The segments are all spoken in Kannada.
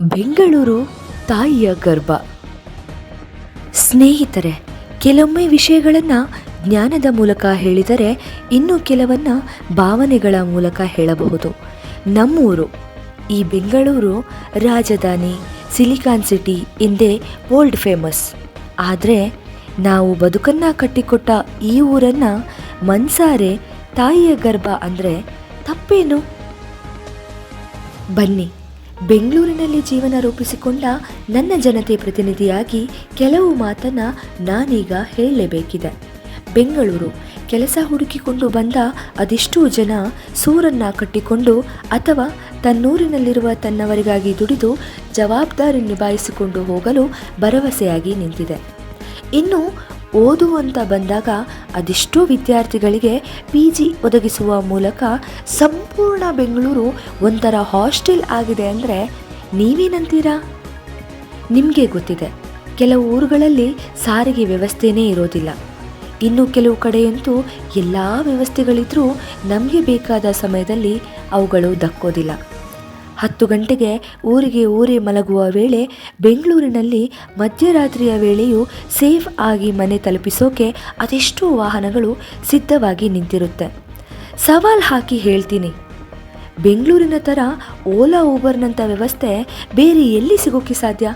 ಬೆಂಗಳೂರು ತಾಯಿಯ ಗರ್ಭ. ಸ್ನೇಹಿತರೆ, ಕೆಲವೊಮ್ಮೆ ವಿಷಯಗಳನ್ನು ಜ್ಞಾನದ ಮೂಲಕ ಹೇಳಿದರೆ ಇನ್ನು ಕೆಲವನ್ನ ಭಾವನೆಗಳ ಮೂಲಕ ಹೇಳಬಹುದು. ನಮ್ಮೂರು, ಈ ಬೆಂಗಳೂರು ರಾಜಧಾನಿ ಸಿಲಿಕಾನ್ ಸಿಟಿ ಎಂದೇ ವರ್ಲ್ಡ್ ಫೇಮಸ್. ಆದರೆ, ನಾವು ಬದುಕನ್ನ ಕಟ್ಟಿಕೊಟ್ಟ ಈ ಊರನ್ನ ಮನ್ಸಾರೆ ತಾಯಿಯ ಗರ್ಭ ಅಂದರೆ ತಪ್ಪೇನು? ಬನ್ನಿ. ಬೆಂಗಳೂರಿನಲ್ಲಿ ಜೀವನ ರೂಪಿಸಿಕೊಂಡ ನನ್ನ ಜನತೆ ಪ್ರತಿನಿಧಿಯಾಗಿ ಕೆಲವು ಮಾತನ್ನು ನಾನೀಗ ಹೇಳಲೇಬೇಕಿದೆ. ಬೆಂಗಳೂರು ಕೆಲಸ ಹುಡುಕಿಕೊಂಡು ಬಂದ ಅದೆಷ್ಟೋ ಜನ ಸೂರನ್ನ ಕಟ್ಟಿಕೊಂಡು ಅಥವಾ ತನ್ನೂರಿನಲ್ಲಿರುವ ತನ್ನವರಿಗಾಗಿ ದುಡಿದು ಜವಾಬ್ದಾರಿ ನಿಭಾಯಿಸಿಕೊಂಡು ಹೋಗಲು ಭರವಸೆಯಾಗಿ ನಿಂತಿದೆ. ಇನ್ನು ಓದು ಅಂತ ಬಂದಾಗ ಅದೆಷ್ಟೋ ವಿದ್ಯಾರ್ಥಿಗಳಿಗೆ ಪಿ ಜಿ ಒದಗಿಸುವ ಮೂಲಕ ಸಂಪೂರ್ಣ ಬೆಂಗಳೂರು ಒಂಥರ ಹಾಸ್ಟೆಲ್ ಆಗಿದೆ ಅಂದರೆ ನೀವೇನಂತೀರಾ? ನಿಮಗೆ ಗೊತ್ತಿದೆ, ಕೆಲವು ಊರುಗಳಲ್ಲಿ ಸಾರಿಗೆ ವ್ಯವಸ್ಥೆನೇ ಇರೋದಿಲ್ಲ. ಇನ್ನು ಕೆಲವು ಕಡೆಯಂತೂ ಎಲ್ಲ ವ್ಯವಸ್ಥೆಗಳಿದ್ರೂ ನಮಗೆ ಬೇಕಾದ ಸಮಯದಲ್ಲಿ ಅವುಗಳು ದಕ್ಕೋದಿಲ್ಲ. ಹತ್ತು ಗಂಟೆಗೆ ಊರಿಗೆ ಊರೇ ಮಲಗುವ ವೇಳೆ ಬೆಂಗಳೂರಿನಲ್ಲಿ ಮಧ್ಯರಾತ್ರಿಯ ವೇಳೆಯೂ ಸೇಫ್ ಆಗಿ ಮನೆ ತಲುಪಿಸೋಕೆ ಅದೆಷ್ಟೋ ವಾಹನಗಳು ಸಿದ್ಧವಾಗಿ ನಿಂತಿರುತ್ತೆ. ಸವಾಲ್ ಹಾಕಿ ಹೇಳ್ತೀನಿ. ಬೆಂಗಳೂರಿನ ಥರ ಓಲಾ, ಊಬರ್ನಂಥ ವ್ಯವಸ್ಥೆ ಬೇರೆ ಎಲ್ಲಿ ಸಿಗೋಕ್ಕೆ ಸಾಧ್ಯ?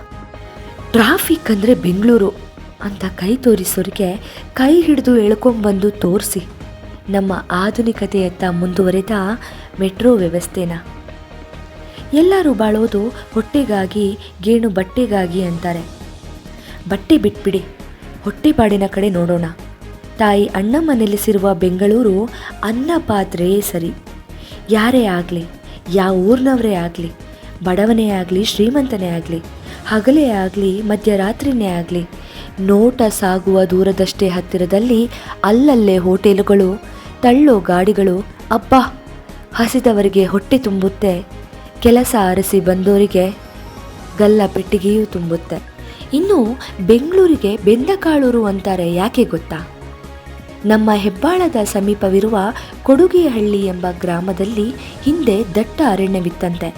ಟ್ರಾಫಿಕ್ ಅಂದರೆ ಬೆಂಗಳೂರು ಅಂತ ಕೈ ತೋರಿಸೋರಿಗೆ ಕೈ ಹಿಡಿದು ಎಳ್ಕೊಂಬಂದು ತೋರಿಸಿ. ನಮ್ಮ ಆಧುನಿಕತೆಯತ್ತ ಮುಂದುವರೆದ ಮೆಟ್ರೋ ವ್ಯವಸ್ಥೆನ. ಎಲ್ಲರೂ ಬಾಳೋದು ಹೊಟ್ಟೆಗಾಗಿ, ಗೇಣು ಬಟ್ಟೆಗಾಗಿ ಅಂತಾರೆ. ಬಟ್ಟೆ ಬಿಟ್ಬಿಡಿ ಹೊಟ್ಟೆಪಾಡಿನ ಕಡೆ ನೋಡೋಣ. ತಾಯಿ ಅಣ್ಣಮ್ಮ ನೆಲೆಸಿರುವ ಬೆಂಗಳೂರು ಅನ್ನ ಪಾತ್ರೆಯೇ ಸರಿ. ಯಾರೇ ಆಗಲಿ, ಯಾವ ಊರಿನವರೇ ಆಗಲಿ, ಬಡವನೇ ಆಗಲಿ, ಶ್ರೀಮಂತನೇ ಆಗಲಿ, ಹಗಲೇ ಆಗಲಿ, ಮಧ್ಯರಾತ್ರಿನೇ ಆಗಲಿ, ನೋಟ ಸಾಗುವ ದೂರದಷ್ಟೇ ಹತ್ತಿರದಲ್ಲಿ ಅಲ್ಲಲ್ಲೇ ಹೋಟೆಲುಗಳು, ತಳ್ಳೋ ಗಾಡಿಗಳು, ಅಬ್ಬಾ, ಹಸಿದವರಿಗೆ ಹೊಟ್ಟೆ ತುಂಬುತ್ತೆ. ಕೆಲಸ ಅರಸಿ ಬಂದೋರಿಗೆ ಗಲ್ಲ ಪೆಟ್ಟಿಗೆಯೂ ತುಂಬುತ್ತೆ. ಇನ್ನು ಬೆಂಗಳೂರಿಗೆ ಬೆಂದಕಾಳೂರು ಅಂತಾರೆ ಯಾಕೆ ಗೊತ್ತಾ? ನಮ್ಮ ಹೆಬ್ಬಾಳದ ಸಮೀಪವಿರುವ ಕೊಡುಗೆಹಳ್ಳಿ ಎಂಬ ಗ್ರಾಮದಲ್ಲಿ ಹಿಂದೆ ದಟ್ಟ ಅರಣ್ಯವಿತ್ತಂತೆ.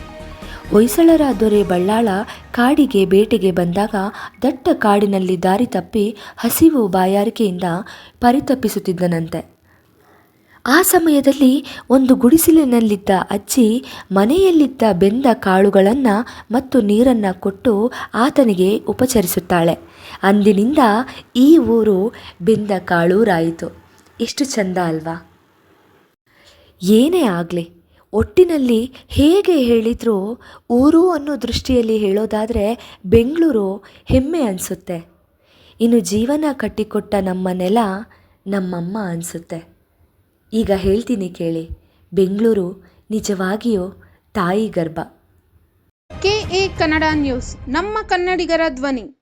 ಹೊಯ್ಸಳರ ದೊರೆ ಬಳ್ಳಾಳ ಕಾಡಿಗೆ ಬೇಟೆಗೆ ಬಂದಾಗ ದಟ್ಟ ಕಾಡಿನಲ್ಲಿ ದಾರಿ ತಪ್ಪಿ ಹಸಿವು ಬಾಯಾರಿಕೆಯಿಂದ ಪರಿತಪಿಸುತ್ತಿದ್ದನಂತೆ. ಆ ಸಮಯದಲ್ಲಿ ಒಂದು ಗುಡಿಸಿಲಿನಲ್ಲಿದ್ದ ಅಜ್ಜಿ ಮನೆಯಲ್ಲಿದ್ದ ಬೆಂದ ಕಾಳುಗಳನ್ನು ಮತ್ತು ನೀರನ್ನು ಕೊಟ್ಟು ಆತನಿಗೆ ಉಪಚರಿಸುತ್ತಾಳೆ. ಅಂದಿನಿಂದ ಈ ಊರು ಬೆಂದ ಕಾಳೂರಾಯಿತು. ಎಷ್ಟು ಚಂದ ಅಲ್ವಾ? ಏನೇ ಆಗಲಿ, ಒಟ್ಟಿನಲ್ಲಿ ಹೇಗೆ ಹೇಳಿದರೂ ಊರು ಅನ್ನೋ ದೃಷ್ಟಿಯಲ್ಲಿ ಹೇಳೋದಾದರೆ ಬೆಂಗಳೂರು ಹೆಮ್ಮೆ ಅನಿಸುತ್ತೆ. ಇನ್ನು ಜೀವನ ಕಟ್ಟಿಕೊಟ್ಟ ನಮ್ಮ ನೆಲ ನಮ್ಮಮ್ಮ ಅನಿಸುತ್ತೆ. ಈಗ ಹೇಳ್ತೀನಿ ಕೇಳಿ ಬೆಂಗಳೂರು ನಿಜವಾಗಿಯೂ ತಾಯಿ ಗರ್ಭ. ಕೆಎ ಕನ್ನಡ ನ್ಯೂಸ್ ನಮ್ಮ ಕನ್ನಡಿಗರ ಧ್ವನಿ.